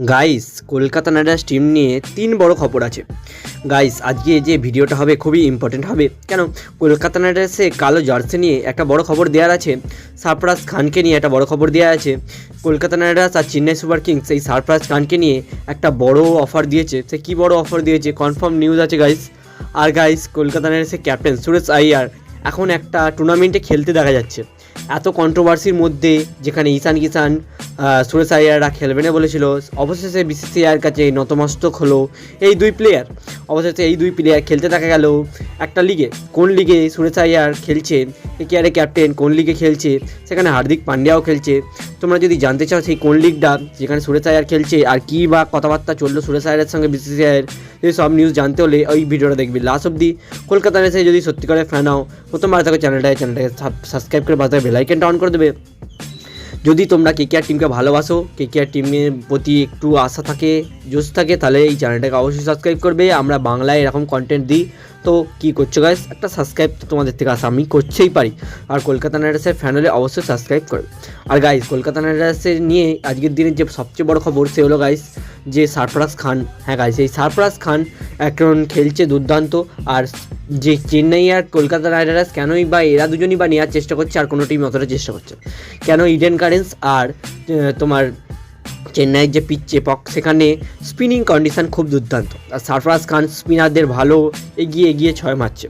Guys Kolkata night team নিয়ে তিন বড় খবর আছে। গাইস আজকে যে ভিডিওটা হবে খুবই ইম্পর্টেন্ট হবে। কেন? কলকাতা নাইট রাইডার্সে কালো জার্সি নিয়ে একটা বড় খবর দেওয়ার আছে। সারফরাজ খানকে নিয়ে একটা বড় খবর দেওয়া আছে। কলকাতা নাইট রাইডার্স আর চেন্নাই সুপার কিংস এই সারফরাজ খানকে নিয়ে একটা বড় অফার দিয়েছে। সে কী বড় অফার দিয়েছে? কনফার্ম নিউজ আছে গাইস আর guys Kolkata Knight captain Suresh Iyer এখন একটা টুর্নামেন্টে খেলতে দেখা যাচ্ছে। এত কন্ট্রোভার্সির মধ্যে যেখানে ঈশান কিষান সুরেশ আইয়াররা খেলবে না বলেছিল। অবশেষে বিসিসিআইয়ের কাছে নতমস্তক হলো এই দুই প্লেয়ার অবশেষে এই দুই প্লেয়ার খেলতে দেখা গেল একটা লিগে। কোন লিগে সুরেশ আইয়ার খেলছে কেয়ারে ক্যাপ্টেন কোন লিগে খেলছে, সেখানে হার্দিক পান্ডিয়াও খেলছে। তোমরা যদি জানতে চাও সেই কোন লিগটা, যেখানে সুরেশ আইয়ার খেলছে আর কী বা কথাবার্তা চলল সুরেশ আইয়ারের সঙ্গে বিসিসিআইয়ের এই সব নিউজ জানতে হলে ওই ভিডিওটা দেখবি লাস্ট অব্দি কলকাতার এসে যদি সত্যিকারের ফ্যান হও, প্রথমবার থাকো চ্যানেলটাকে চ্যানেলটাকে সাবস্ক্রাইব করে পাশে বেলাইকেনটা অন করে দেবে। যদি তোমরা কেকেআর টিমকে ভালোবাসো কেকেআর টিমের প্রতি একটু আশা থাকে, জোশ থাকে, তাহলে এই চ্যানেলটাকে অবশ্যই সাবস্ক্রাইব করবে। আমরা বাংলায় এরকম কন্টেন্ট দিই। তো কী করছ গাইস একটা সাবস্ক্রাইব তো তোমাদের থেকে আসা, আমি করছেই পারি। আর কলকাতা নাইট রাইডার্সের ফ্যান হলে অবশ্যই সাবস্ক্রাইব করবে আর গাইস কলকাতা নাইট রাইডার্সের নিয়ে আজকের দিনের যে সবচেয়ে বড় খবর, সে হলো গাইস যে সারফরাজ খান হ্যাঁ গাইস এই সারফরাজ খান এখন খেলছে দুর্দান্ত। আর যে চেন্নাই আর কলকাতা নাইট রাইডার্স কেনই বা এরা দুজনই বা নেওয়ার চেষ্টা করছে, আর কোনো টিম অতটা চেষ্টা করছে কেন ইডেন কারেন্স আর তোমার চেন্নাইয়ের যে পিচ পক সেখানে স্পিনিং কন্ডিশন খুব দুর্দান্ত। আর সারফরাজ খান স্পিনারদের ভালো এগিয়ে এগিয়ে ছয় মারছে।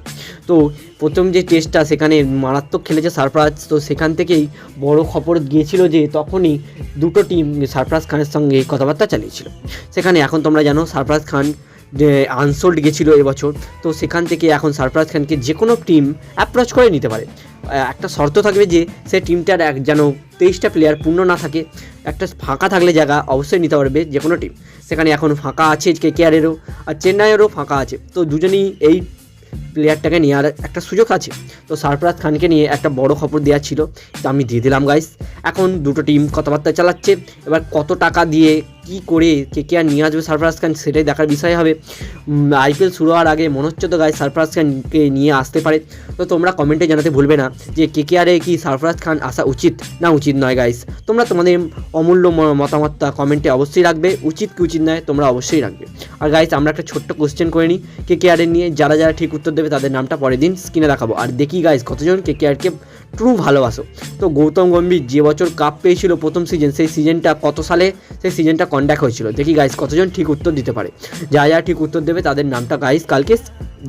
তো প্রথম যে টেস্টটা সেখানে মারাত্মক খেলেছে সারফরাজ তো সেখান থেকেই বড় খবর গিয়েছিল যে তখনই দুটো টিম সারফরাজ খানের সঙ্গে কথাবার্তা চালিয়েছিল। সেখানে এখন তোমরা জানো সারফরাজ খান আনসোল্ড গেছিল এবছর, তো সেখান থেকে এখন সারফরাজ খানকে যে কোনো টিম অ্যাপ্রোচ করে নিতে পারে। একটা শর্ত থাকবে যে সে টিমটার এক যেন তেইশটা প্লেয়ার পূর্ণ না থাকে, একটা ফাঁকা থাকলে জায়গা অবশ্যই নিতে পারবে যে কোনো টিম সেখানে এখন ফাঁকা আছে কে কেয়ারেরও আর চেন্নাইয়েরও ফাঁকা আছে, তো দুজনেই এই প্লেয়ারটাকে নেওয়ার একটা সুযোগ আছে। তো সারফরাজ খানকে নিয়ে একটা বড় খবর দেওয়া ছিল তো আমি দিয়ে দিলাম গাইস এখন দুটো টিম কথাবার্তা চালাচ্ছে, এবার কত টাকা দিয়ে কি করে, কে কে আর নিয়ে আসবে সারফরাজ খান সেটাই দেখার বিষয় হবে। আইপিএল শুরু হওয়ার আগে মনে হচ্ছে তো গাইস সারফরাজ খানকে নিয়ে আসতে পারে। তো তোমরা কমেন্টে জানাতে ভুলবে না যে কে কে আরে কি সারফরাজ খান আসা উচিত না উচিত নয় গাইস তোমরা তোমাদের অমূল্য মতামতটা কমেন্টে অবশ্যই রাখবে। উচিত কি উচিত নয়, তোমরা অবশ্যই রাখবে। আর গাইস আমরা একটা ছোট্ট কোশ্চেন করে নিই। কে কে আরের নিয়ে যারা যারা ঠিক উত্তর দেবে, তাদের নামটা পরের দিন স্ক্রিনে দেখাবো। আর দেখি গাইস কতজন কে কে আরকে ট্রু ভালোবাসো। তো গৌতম গম্ভীর যে বছর কাপ পেয়েছিল প্রথম সিজন সেই সিজনটা কত সালে, সেই সিজনটা কন্ডাক্ট হয়েছিল। দেখি গাইস কতজন ঠিক উত্তর দিতে পারে। যা যা ঠিক উত্তর দেবে তাদের নামটা গাইস কালকে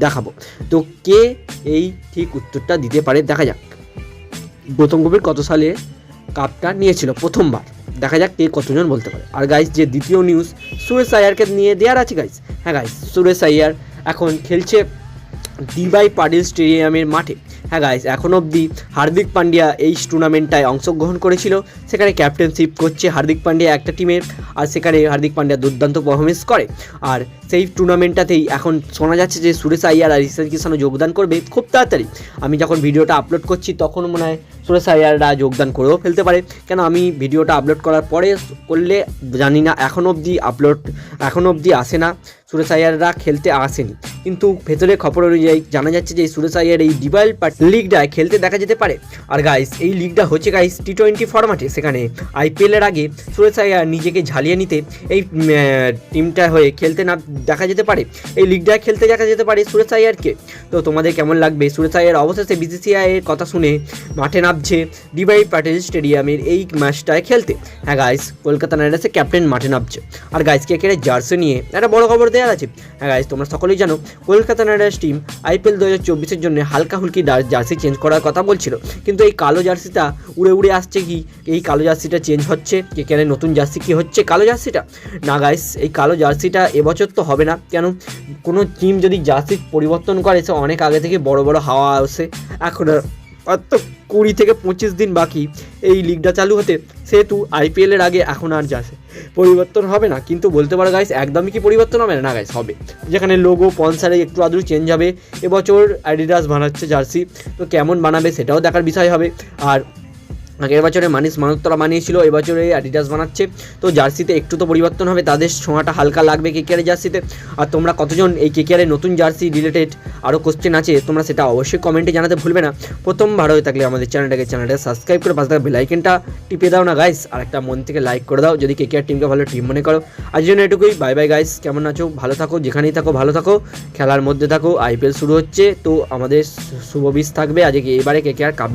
দেখাবো। তো কে এই ঠিক উত্তরটা দিতে পারে দেখা যাক। গৌতম গম্ভীর কত সালে কাপটা নিয়েছিল প্রথমবার? দেখা যাক কে কতজন বলতে পারে। আর গাইস যে দ্বিতীয় নিউজ সুরেশ আয়ারকে নিয়ে দেওয়ার আছে গাইস হ্যাঁ গাইস সুরেশ আয়ার এখন খেলছে ডিবাই পাটিল স্টেডিয়ামের মাঠে। হ্যাঁ গাইস এখন অবধি হার্দিক পান্ডিয়া এই টুর্নামেন্টটায় অংশগ্রহণ করেছিল। সেখানে ক্যাপ্টেনশিপ করছে হার্দিক পান্ডিয়া একটা টিমের আর সেখানে হার্দিক পান্ডিয়া দুর্দান্ত পারফরমেন্স করে। আর সেই টুর্নামেন্টটাতেই এখন শোনা যাচ্ছে যে সুরেশ আইয়ার আর ঈশান কিষানও যোগদান করবে খুব তাড়াতাড়ি। আমি যখন ভিডিওটা আপলোড করছি তখন মনে হয় সুরেশ আইয়াররা যোগদান করেও ফেলতে পারে। কেন আমি ভিডিওটা আপলোড করার পরে করলে জানি না, এখন অবধি আপলোড এখন অবধি আসে না। সুরেশ আইয়াররা খেলতে আসেনি। কিন্তু ভেতরে খবর অনুযায়ী জানা যাচ্ছে যে সুরেশ আইয়ার এই ডিবাইল লিগটায় খেলতে দেখা যেতে পারে। আর গাইস এই লিগটা হচ্ছে গাইস টি টোয়েন্টি ফরম্যাটে সেখানে আইপিএলের আগে সুরেশ আইয়ার নিজেকে ঝালিয়ে নিতে এই টিমটা হয়ে খেলতে না দেখা যেতে পারে। এই লিগটায় খেলতে দেখা যেতে পারে সুরেশ আইয়ারকে তো তোমাদের কেমন লাগবে? সুরেশ আইয়ার অবশেষে বিসিসিআই এর কথা শুনে মাঠে নামছে ডিবাই প্যাটেল স্টেডিয়ামের এই ম্যাচটায় খেলতে। হ্যাঁ গাইস কলকাতা নাইট রাইডার্সের ক্যাপ্টেন মাঠে নামছে। আর গাইস কে কেড়ে জার্সি নিয়ে একটা বড় খবর দেওয়ার আছে। হ্যাঁ গাইস তোমরা সকলেই জানো, Kolkata Knight Riders team IPL দু হাজার চব্বিশের জন্য হালকা হুলকি জার্সি চেঞ্জ করার কথা বলছিল। কিন্তু এই কালো জার্সিটা উড়ে উড়ে আসছে কি? এই কালো জার্সিটা চেঞ্জ হচ্ছে? কে কেন নতুন জার্সি কি হচ্ছে কালো জার্সিটা? না গাইস এই কালো জার্সিটা এবছর তো হবে না। কেন? কোনো টিম যদি জার্সি পরিবর্তন করে, সে অনেক আগে থেকে বড় বড় হাওয়া আসে। এখন অত কুড়ি থেকে পঁচিশ দিন বাকি এই লিগটা চালু হতে, সেহেতু আইপিএলের আগে এখন আর যাচ্ছে পরিবর্তন হবে না। কিন্তু বলতে পারো গাইস একদমই কি পরিবর্তন হবে না গাইস হবে। যেখানে লোগো পনসারে একটু আদৌ চেঞ্জ হবে, এবছর অ্যাডিডাস বানাচ্ছে জার্সি তো কেমন বানাবে সেটাও দেখার বিষয় হবে। আর আগের বছরে মানিস মানবতলা বানিয়েছিল, এবছরে অ্যাডিডাস বানাচ্ছে। তো জার্সিতে একটু তো পরিবর্তন হবে, তাদের ছোঁয়াটা হালকা লাগবে কেকেআরের জার্সিতে। আর তোমরা কতজন এই কেকেআরের নতুন জার্সি রিলেটেড আরও কোশ্চেন আছে, তোমরা সেটা অবশ্যই কমেন্টে জানাতে ভুলবে না। প্রথম ভালো হয়ে থাকলে আমাদের চ্যানেলটাকে চ্যানেলটাকে সাবস্ক্রাইব করে পাশে থাকা বেলাইকেনটা টিপে দাও না গাইস আর একটা মন থেকে লাইক করে দাও, যদি কেকেআর টিমকে ভালো টিম মনে করো। আজ জন্য এটুকুই বাই বাই গাইস কেমন আছো? ভালো থাকো, যেখানেই থাকো, ভালো থাকো। খেলার মধ্যে থাকো আইপিএল শুরু হচ্ছে, তো আমাদের শুভ বিষ থাকবে। আজকে এবারে কেকেআর কাপ